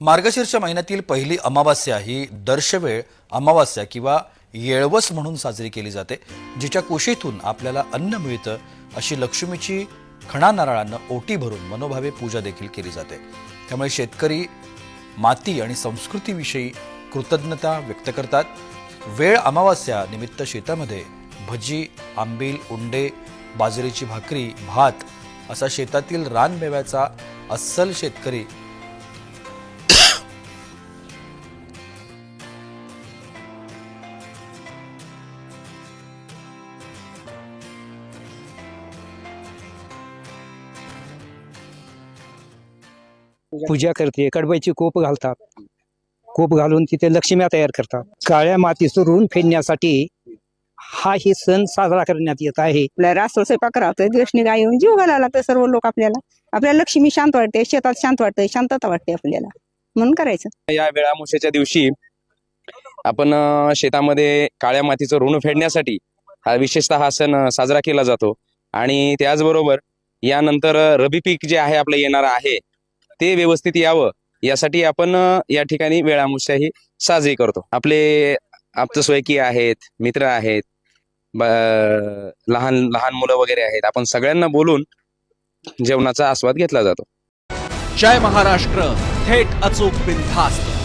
मार्गशीर्ष महिन्यातील पहिली अमावास्या ही दर्शवेळ अमावास्या किंवा येळवस म्हणून साजरी केली जाते जिच्या कुशीतून आपल्याला अन्न मिळतं अशी लक्ष्मीची खणा नारळानं ओटी भरून मनोभावे पूजा देखील केली जाते. त्यामुळे शेतकरी माती आणि संस्कृतीविषयी कृतज्ञता व्यक्त करतात. वेळ अमावास्या निमित्त शेतामध्ये भजी आंबील उंडे बाजरीची भाकरी भात असा शेतातील रानमेव्याचा अस्सल शेतकरी पूजा करते कडबाईची कोप घालतात. कोप घालून तिथे लक्ष्म्या तयार करतात. काळ्या मातीचं ऋण फेडण्यासाठी हा ही सण साजरा करण्यात येत आहे. आपल्या रासोळ स्वयंपाक राहतोय दिवसनी गाय येऊन जीव घालायला लागतं सर्व लोक आपल्याला. आपल्याला लक्ष्मी शांत वाटते शेतात शांत वाटते शांतता वाटते आपल्याला. म्हणून करायचं. या वेळामुशेच्या दिवशी आपण अ, शेतामध्ये काळ्या मातीचं ऋण फेडण्यासाठी हा विशेषतः हा सण अ, साजरा केला जातो. आणि त्याचबरोबर यानंतर अ, रबी पीक जे आहे आपलं येणार आहे ते व्यवस्थित यावं. यासाठी आपण या ठिकाणी वेळामुशाही साजरी करतो. आपले आप्तस्वयकी आहेत मित्र आहेत ब- लहान लहान मुलं वगैरे आहेत. आपण सगळ्यांना बोलून जेवणाचा आस्वाद घेतला जातो. जय महाराष्ट्र. थेट अचूक बिनधास्त.